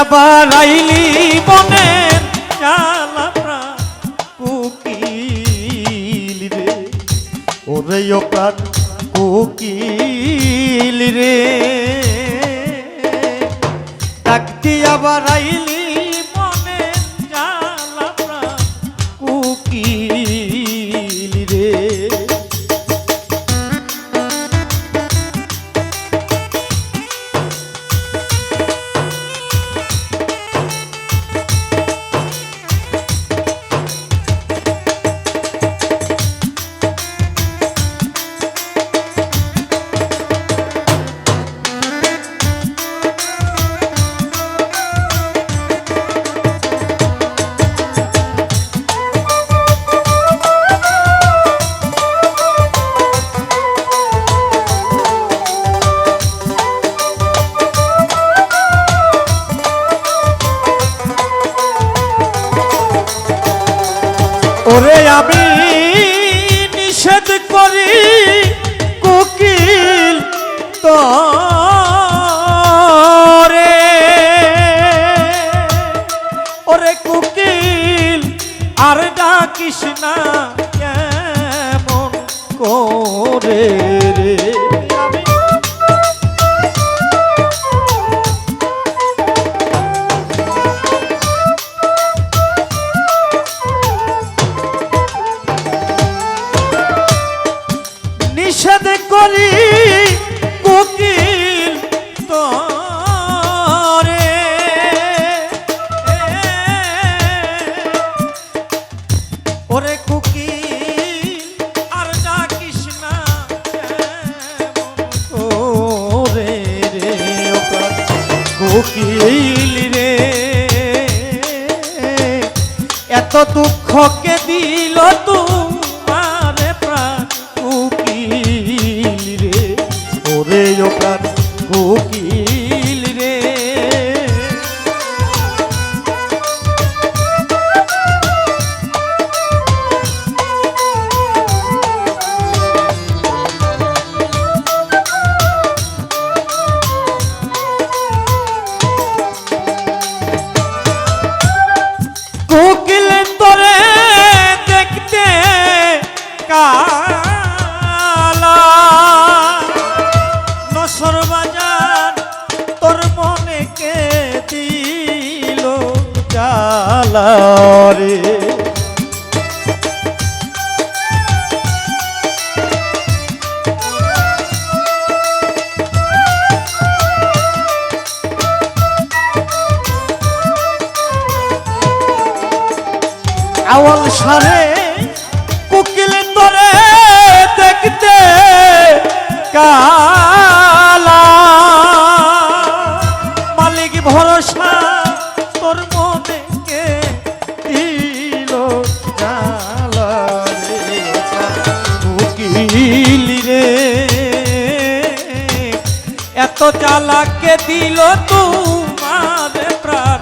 আবার আইলি বনে জ্বালা প্রাণ কুকিল রে। ওরে প্রাণ কুকিল রে। ওরে আমি নিষেধ করি কুকিল তরে। ওরে কুকিল আর ডাকিস না কেমন করে রে? নিষেধ করি কোকিল ওরে কোকিল, আর না ওরে রে কোকিল রে, এত দুঃখকে দিল তোমার জালা আওয়াল সারে কুকিল তোরে দেখতে কালা চালাকে দিল তোমার প্রাণ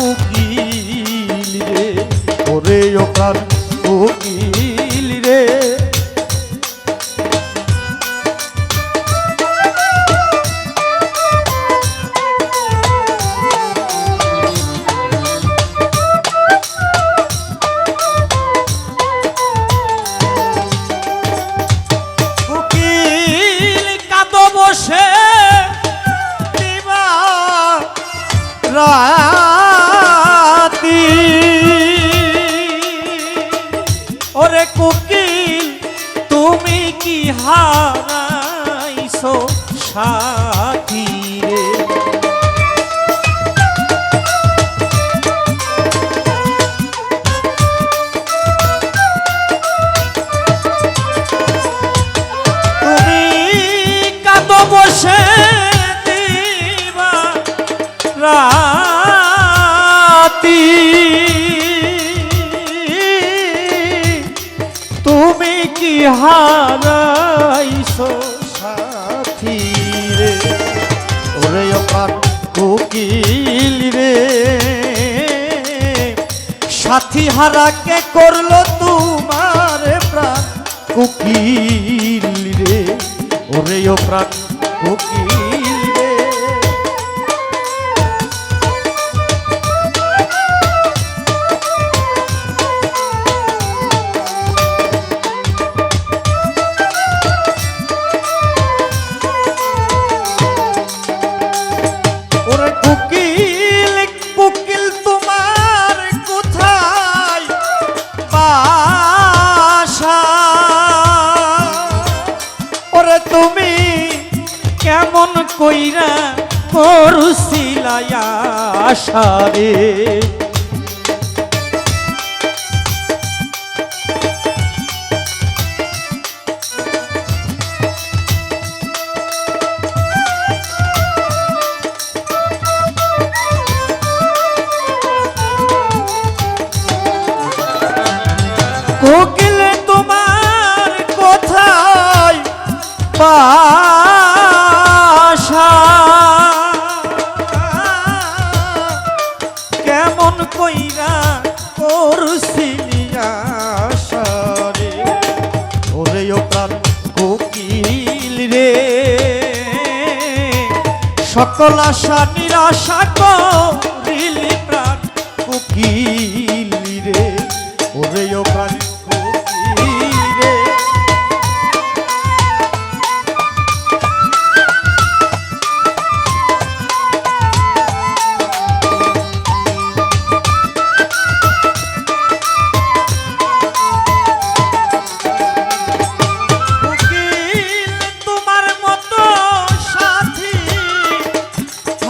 উকিল রে। ওরে ও প্রাণ। রাতি ওরে কুকিল তুমি কি হারাইছো সাথী হারাইছো সাথী রে। ওরে অপার কোকিল রে। সাথী হারাকে করল তোমার প্রাণ কোকিল রে? ওরে ও প্রাণ কইরা করুসিলায়া সারে রে। সকল আশা নিরাশা করিলি প্রাণ কোকিল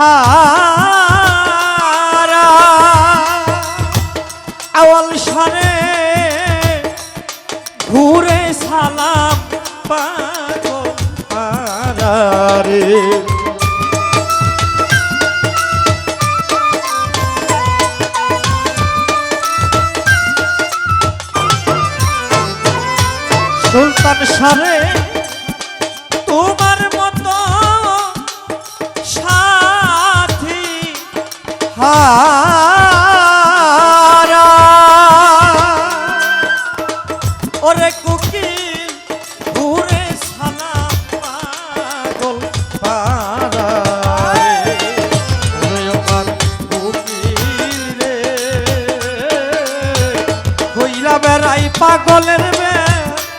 হারা আওয়াল সরে ঘুরে সালাম পাগল রে পাগলের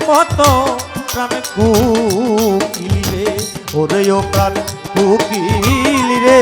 মতো প্রাণ কুকিলে ওরে ও প্রাণ কুকিল রে।